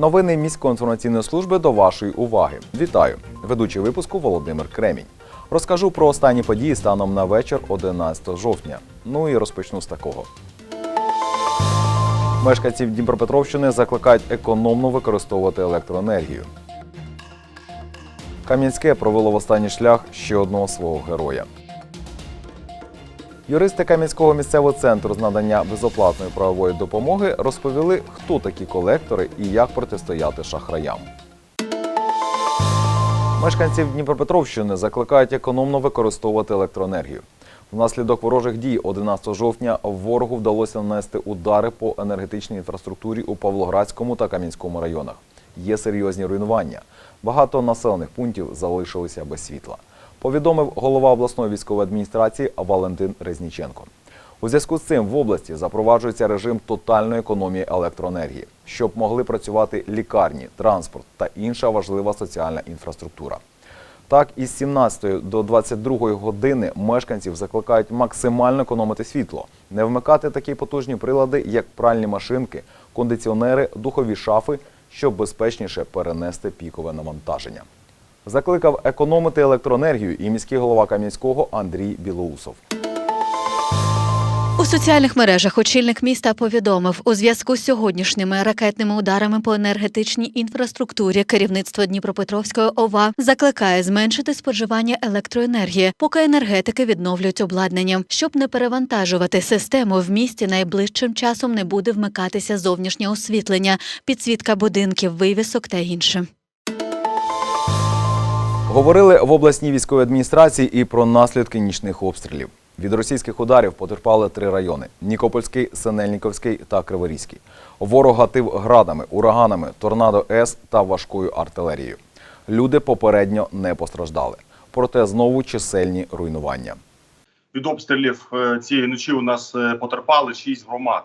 Новини міської інформаційної служби до вашої уваги. Вітаю! Ведучий випуску Володимир Кремінь. Розкажу про останні події станом на вечір 11 жовтня. Ну і розпочну з такого. Мешканців Дніпропетровщини закликають економно використовувати електроенергію. Кам'янське провело в останній шлях ще одного свого героя. Юристи Кам'янського місцевого центру з надання безоплатної правової допомоги розповіли, хто такі колектори і як протистояти шахраям. Мешканців Дніпропетровщини закликають економно використовувати електроенергію. Внаслідок ворожих дій 11 жовтня ворогу вдалося нанести удари по енергетичній інфраструктурі у Павлоградському та Кам'янському районах. Є серйозні руйнування. Багато населених пунктів залишилися без світла. Повідомив голова обласної військової адміністрації Валентин Резніченко. У зв'язку з цим в області запроваджується режим тотальної економії електроенергії, щоб могли працювати лікарні, транспорт та інша важлива соціальна інфраструктура. Так, із 17 до 22 години мешканців закликають максимально економити світло, не вмикати такі потужні прилади, як пральні машинки, кондиціонери, духові шафи, щоб безпечніше перенести пікове навантаження. Закликав економити електроенергію і міський голова Кам'янського Андрій Білоусов. У соціальних мережах очільник міста повідомив, у зв'язку з сьогоднішніми ракетними ударами по енергетичній інфраструктурі керівництво Дніпропетровської ОВА закликає зменшити споживання електроенергії, поки енергетики відновлюють обладнання. Щоб не перевантажувати систему, в місті найближчим часом не буде вмикатися зовнішнє освітлення, підсвітка будинків, вивісок та інше. Говорили в обласній військовій адміністрації і про наслідки нічних обстрілів. Від російських ударів потерпали три райони: Нікопольський, Синельніковський та Криворізький. Ворог гатив градами, ураганами, торнадо С та важкою артилерією. Люди попередньо не постраждали. Проте знову чисельні руйнування. від обстрілів е, цієї ночі у нас е, потерпали шість громад.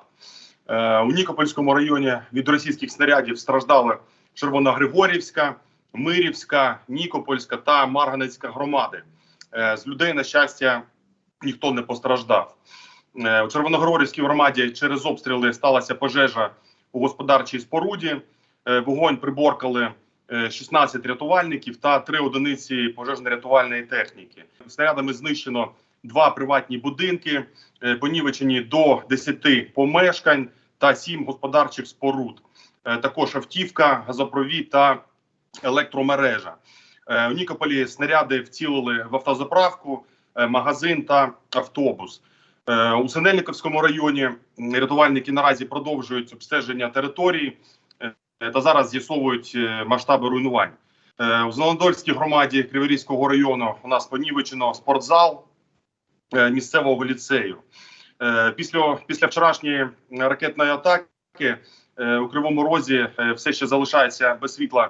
Е, У Нікопольському районі від російських снарядів страждали Червоногригорівська, Мирівська, Нікопольська та Марганецька громади. Е, З людей, на щастя, ніхто не постраждав. Е, У Червоногригорівській громаді через обстріли сталася пожежа у господарчій споруді. Е, Вогонь приборкали е, 16 рятувальників та 3 одиниці пожежно-рятувальної техніки. Снарядами знищено два приватні будинки, понівечені до 10 помешкань та 7 господарчих споруд. Також автівка, газопровід та електромережа. Е, У Нікополі снаряди вцілили в автозаправку, е, магазин та автобус. Е, У Синельниковському районі рятувальники наразі продовжують обстеження території е, та зараз з'ясовують е, масштаби руйнувань. Е, У Зеленодольській громаді Криворізького району у нас понівечено спортзал е, місцевого ліцею. Е, Після, після вчорашньої ракетної атаки е, у Кривому Розі е, все ще залишається без світла е,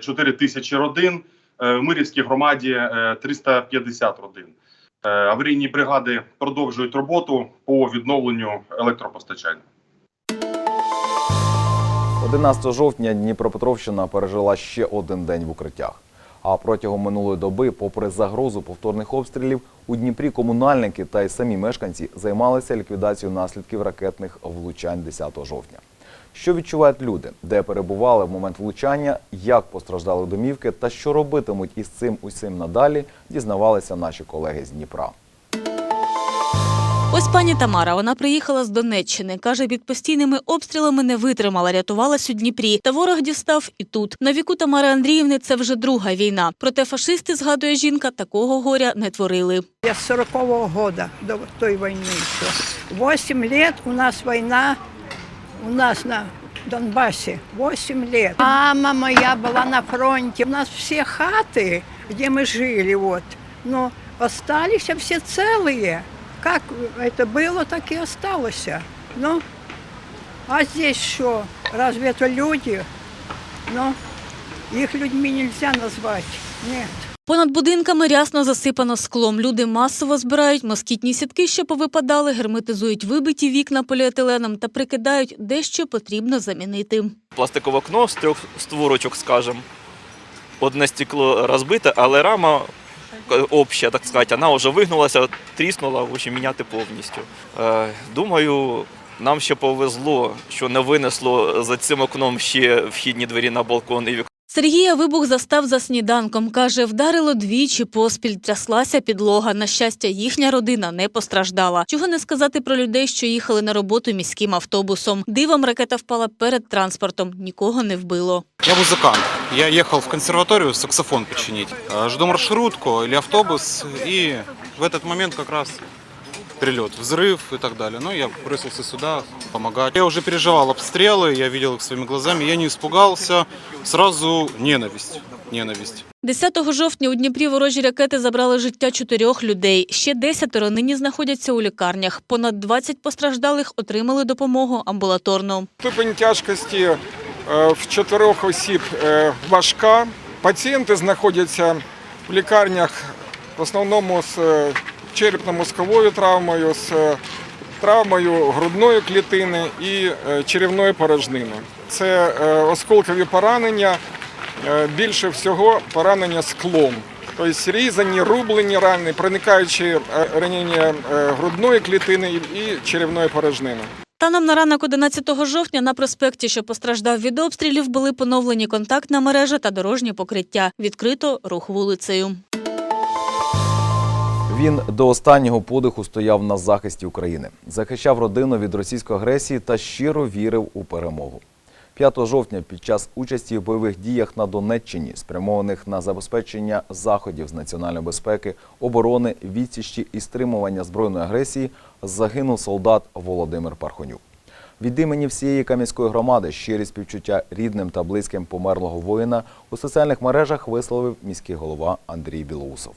4 тисячі родин. Е, В Мирівській громаді е, 350 родин. Е, Аварійні бригади продовжують роботу по відновленню електропостачання. 11 жовтня Дніпропетровщина пережила ще один день в укриттях. А протягом минулої доби, попри загрозу повторних обстрілів, у Дніпрі комунальники та й самі мешканці займалися ліквідацією наслідків ракетних влучань 10 жовтня. Що відчувають люди, де перебували в момент влучання, як постраждали домівки та що робитимуть із цим усім надалі, дізнавалися наші колеги з Дніпра. Ось пані Тамара. Вона приїхала з Донеччини. каже, під постійними обстрілами не витримала, рятувалась у Дніпрі. Та ворог дістав і тут. На віку Тамари Андріївни це вже друга війна. Проте фашисти, згадує жінка, такого горя не творили. Я с 40-го года до той войны еще. Восемь лет у нас война, у нас на Донбассе. Восемь лет. Мама моя была на фронте. У нас все хаты, где мы жили, вот, но остались все целые. Как это было, так и осталось. Ну, а здесь что? Разве это люди? Ну, их людьми нельзя назвать. Нет. Понад будинками рясно засипано склом. Люди масово збирають москітні сітки, що повипадали, герметизують вибиті вікна поліетиленом та прикидають, де що потрібно замінити. пластикове окно з трьох створочок, скажем. Одне стекло розбите, але рама е, обща, так сказати, вона вже вигнулася, тріснула, в міняти повністю. Е, думаю, Нам ще повезло, що не винесло за цим окном ще вхідні двері на балкон і. Сергія вибух застав за сніданком. Каже, вдарило двічі поспіль, тряслася підлога. На щастя, їхня родина не постраждала. Чого не сказати про людей, що їхали на роботу міським автобусом. Дивом ракета впала перед транспортом, нікого не вбило. Я музыкант. Я ехал в консерваторию саксофон починить. Э, Жду маршрутку или автобус, и в этот момент как раз прилет, взрыв и так далее. Ну, я бросился сюда помогать. Я уже переживал обстрелы, я видел их своими глазами, я не испугался. Сразу ненависть, ненависть. 10 жовтня у Дніпрі ворожі ракети забрали життя чотирьох людей. Ще десятеро нині знаходяться у лікарнях. Понад 20 постраждалих отримали допомогу амбулаторно. Ступень тяжкості е, в чотирьох осіб е, важка. Пацієнти знаходяться в лікарнях в основному з е, черепно-мозковою травмою, з е, травмою грудної клітини і е, черевної порожнини. Це е, осколкові поранення, більше всього поранення склом. Тобто різані, рублені рани, проникаючі е, ранення грудної клітини і черевної порожнини. Станом на ранок 11 жовтня на проспекті, що постраждав від обстрілів, були поновлені контактна мережа та дорожнє покриття. Відкрито рух вулицею. Він до останнього подиху стояв на захисті України, захищав родину від російської агресії та щиро вірив у перемогу. 5 жовтня під час участі в бойових діях на Донеччині, спрямованих на забезпечення заходів з національної безпеки, оборони, відсічі і стримування збройної агресії, загинув солдат Володимир Пархонюк. Від імені всієї Кам'янської громади щирі співчуття рідним та близьким померлого воїна у соціальних мережах висловив міський голова Андрій Білоусов.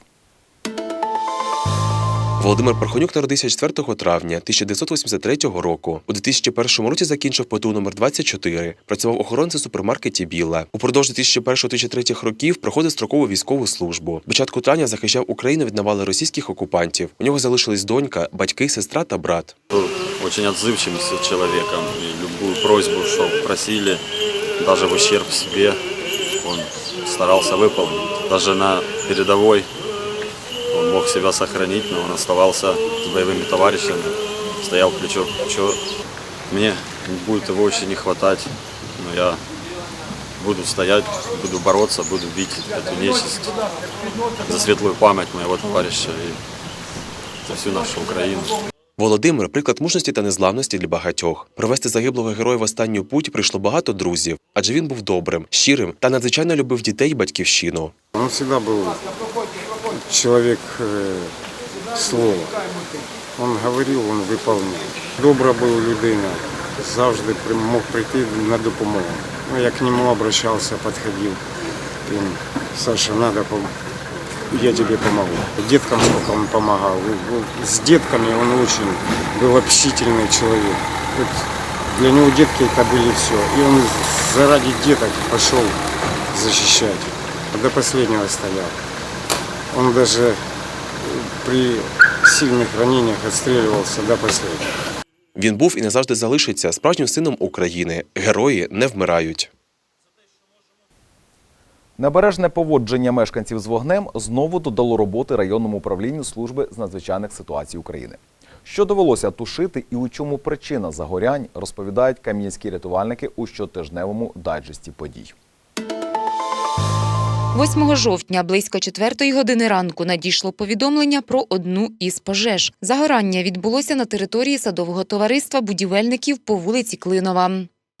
Володимир Пархонюк народився 4 травня 1983 року. У 2001 році закінчив ПТУ номер 24 Працював охоронцем в супермаркеті Біла. Упродовж 2001-2003 років проходив строкову військову службу. Початку травня захищав Україну від навали російських окупантів. У нього залишились донька, батьки, сестра та брат. был очень отзывчивым с- человеком. И любую просьбу, что просили, даже в ущерб себе, он старался выполнить. Даже на передовой он мог себя сохранить, но он оставался с боевыми товарищами, стоял плечо к плечу. Мне будет его очень не хватать, но я буду стоять, буду бороться, буду бить эту нечисть за светлую память моего товарища и за всю нашу Украину. Володимир приклад мужності та незламності для багатьох. Провести загиблого героя в останню путь прийшло багато друзів, адже він був добрим, щирим та надзвичайно любив дітей і батьківщину. Он всегда был человек э, слова. Он говорил, он виповняв. Добра була людина, завжди мог прийти на допомогу. Ну, Я к нему обращался, подходил. Він, Саша, треба, я тебе помогу. Деткам, сколько он помогал, ну, ну, с детками он очень був общительний чоловік. Для него детки это были все. І він заради деток пошел защищать, До последнего стоял. Он даже при сильных ранениях отстреливался до последнего. Він був і назавжди залишиться справжнім сином України. Герої не вмирають. Небережне поводження мешканців з вогнем знову додало роботи районному управлінню служби з надзвичайних ситуацій України. Що довелося тушити і у чому причина загорянь, розповідають кам'янські рятувальники у щотижневому дайджесті подій. 8 жовтня близько 4 години ранку надійшло повідомлення про одну із пожеж. Загорання відбулося на території садового товариства будівельників по вулиці Клинова.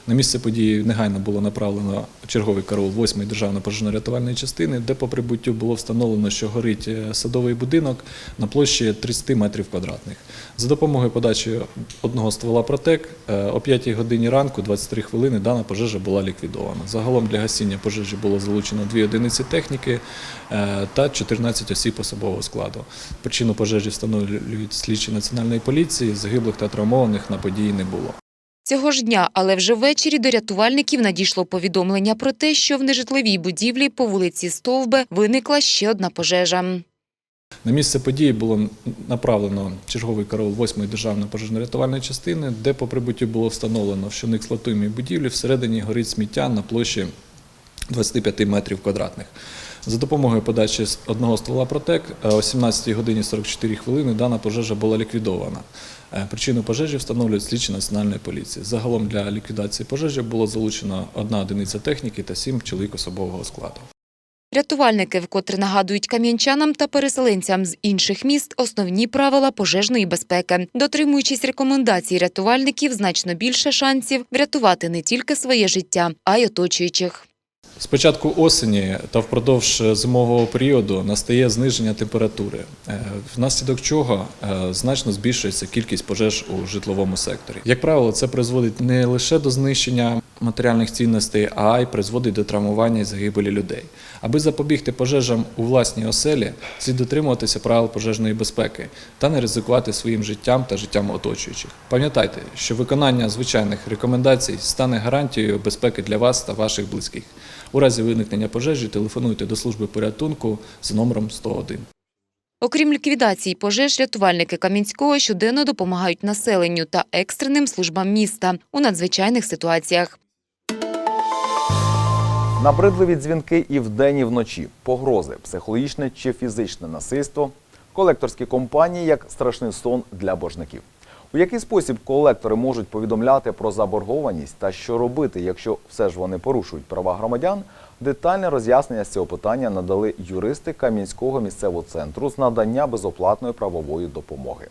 На місце події негайно було направлено черговий караул 8-ї державної пожежно-рятувальної частини, де по прибуттю було встановлено, що горить е, садовий будинок на площі 30 метрів квадратних. За допомогою подачі одного ствола протек е, о 5 годині ранку, 23 хвилини, дана пожежа була ліквідована. Загалом для гасіння пожежі було залучено дві одиниці техніки е, та 14 осіб особового складу. Причину пожежі встановлюють слідчі національної поліції. Загиблих та травмованих на події не було. Цього ж дня, але вже ввечері до рятувальників надійшло повідомлення про те, що в нежитловій будівлі по вулиці Стовбе виникла ще одна пожежа. На місце події було направлено черговий караул 8-ї державної пожежно-рятувальної частини, де по прибуттю було встановлено, що в експлуатуємій будівлі всередині горить сміття на площі 25 метрів квадратних. За допомогою подачі з одного ствола «Протек» е, о 17 годині 44 хвилини дана пожежа була ліквідована. Е, Причину пожежі встановлюють слідчі національної поліції. Загалом для ліквідації пожежі було залучено одна одиниця техніки та сім чоловік особового складу. Рятувальники вкотре нагадують кам'янчанам та переселенцям з інших міст основні правила пожежної безпеки. Дотримуючись рекомендацій рятувальників, значно більше шансів врятувати не тільки своє життя, а й оточуючих. З початку осені та впродовж зимового періоду настає зниження температури, е, внаслідок чого е, значно збільшується кількість пожеж у житловому секторі. Як правило, це призводить не лише до знищення матеріальних цінностей, а й призводить до травмування і загибелі людей. Аби запобігти пожежам у власній оселі, слід дотримуватися правил пожежної безпеки та не ризикувати своїм життям та життям оточуючих. Пам'ятайте, що виконання звичайних рекомендацій стане гарантією безпеки для вас та ваших близьких. У разі виникнення пожежі телефонуйте до служби порятунку за номером 101. Окрім ліквідації пожеж, рятувальники Кам'янського щоденно допомагають населенню та екстреним службам міста у надзвичайних ситуаціях. Набридливі дзвінки і вдень, і вночі, погрози, психологічне чи фізичне насильство, колекторські компанії як страшний сон для боржників. У який спосіб колектори можуть повідомляти про заборгованість та що робити, якщо все ж вони порушують права громадян? Детальне роз'яснення з цього питання надали юристи Кам'янського місцевого центру з надання безоплатної правової допомоги.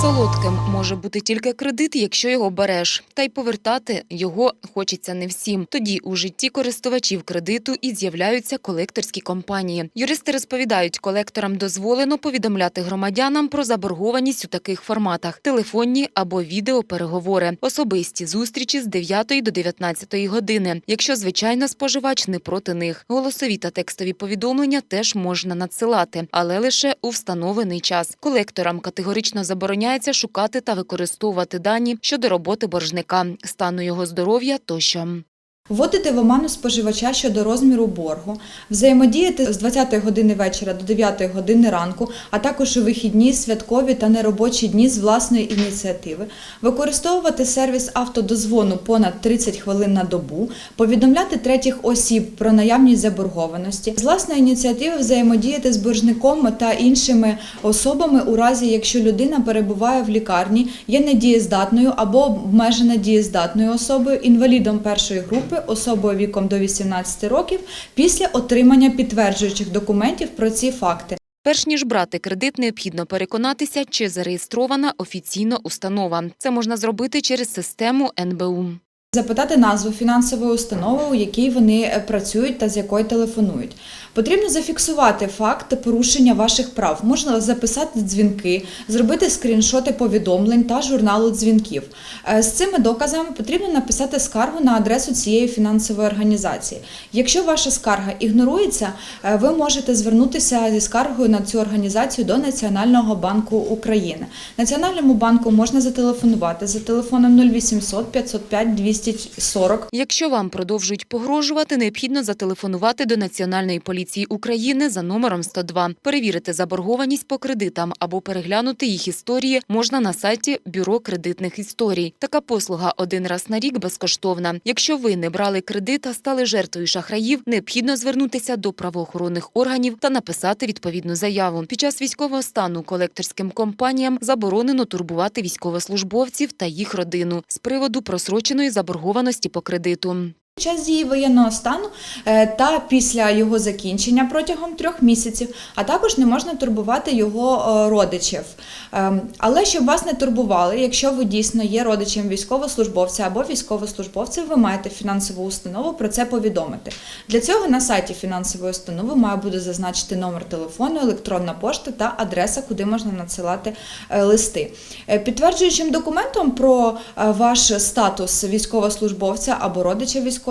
Солодким може бути тільки кредит, якщо його береш, та й повертати його хочеться не всім. Тоді у житті користувачів кредиту і з'являються колекторські компанії. Юристи розповідають, колекторам дозволено повідомляти громадянам про заборгованість у таких форматах: телефонні або відеопереговори, особисті зустрічі з 9 до 19 години, якщо звичайно споживач не проти них. Голосові та текстові повідомлення теж можна надсилати, але лише у встановлений час. Колекторам категорично забороняється шукати та використовувати дані щодо роботи боржника, стану його здоров'я тощо. Вводити в оману споживача щодо розміру боргу, взаємодіяти з 20-ї години вечора до 9-ї години ранку, а також у вихідні, святкові та неробочі дні з власної ініціативи, використовувати сервіс автодозвону понад 30 хвилин на добу, повідомляти третіх осіб про наявність заборгованості, з власної ініціативи взаємодіяти з боржником та іншими особами у разі, якщо людина перебуває в лікарні, є недієздатною або обмежена дієздатною особою, інвалідом першої групи, особою віком до 18 років, після отримання підтверджуючих документів про ці факти. Перш ніж брати кредит, необхідно переконатися, чи зареєстрована офіційно установа. Це можна зробити через систему НБУ. Запитати назву фінансової установи, у якій вони е, працюють та з якої телефонують. Потрібно зафіксувати факт порушення ваших прав. Можна записати дзвінки, зробити скріншоти повідомлень та журналу дзвінків. Е, З цими доказами потрібно написати скаргу на адресу цієї фінансової організації. Якщо ваша скарга ігнорується, е, ви можете звернутися зі скаргою на цю організацію до Національного банку України. Національному банку можна зателефонувати за телефоном 0800 505 240 Якщо вам продовжують погрожувати, необхідно зателефонувати до Національної поліції України за номером 102, перевірити заборгованість по кредитам або переглянути їх історії можна на сайті Бюро кредитних історій. Така послуга один раз на рік безкоштовна. Якщо ви не брали кредит, а стали жертвою шахраїв, необхідно звернутися до правоохоронних органів та написати відповідну заяву. Під час військового стану колекторським компаніям заборонено турбувати військовослужбовців та їх родину з приводу просроченої заборгованості по кредиту. Час дії воєнного стану е, та після його закінчення протягом трьох місяців, а також не можна турбувати його е, родичів. Ем, Але щоб вас не турбували, якщо ви дійсно є родичем військовослужбовця або військовослужбовця, ви маєте фінансову установу про це повідомити. Для цього на сайті фінансової установи має бути зазначити номер телефону, електронна пошта та адреса, куди можна надсилати е, листи. Підтверджуючим документом про ваш статус військовослужбовця або родича військовослужбовця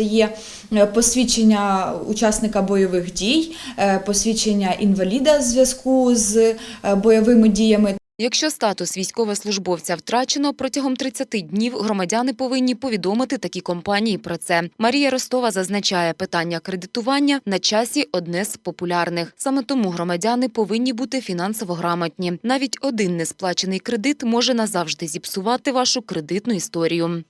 є е, посвідчення учасника бойових дій, е, посвідчення інваліда в зв'язку з е, бойовими діями. Якщо статус військовослужбовця втрачено, протягом 30 днів громадяни повинні повідомити такі компанії про це. Марія Ростова зазначає, питання кредитування на часі одне з популярних. Саме тому громадяни повинні бути фінансово грамотні. Навіть один несплачений кредит може назавжди зіпсувати вашу кредитну історію.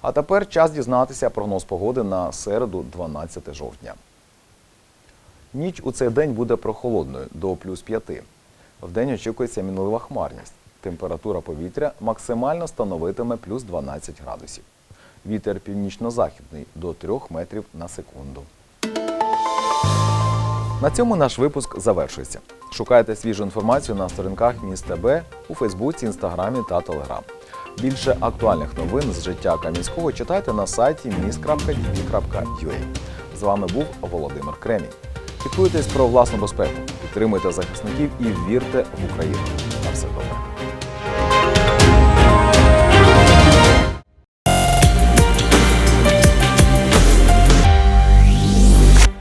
А тепер час дізнатися прогноз погоди на середу, 12 жовтня. Ніч у цей день буде прохолодною до плюс 5. Вдень очікується мінлива хмарність. Температура повітря максимально становитиме плюс 12 градусів. Вітер північно-західний до 3 метрів на секунду. На цьому наш випуск завершується. Шукайте свіжу інформацію на сторінках Міст ТБ у Фейсбуці, Інстаграмі та Телеграм. Більше актуальних новин з життя Кам'янського читайте на сайті mist.tv.ua. З вами був Володимир Кремінь. Піклуйтесь про власну безпеку, підтримуйте захисників і вірте в Україну. На все добре.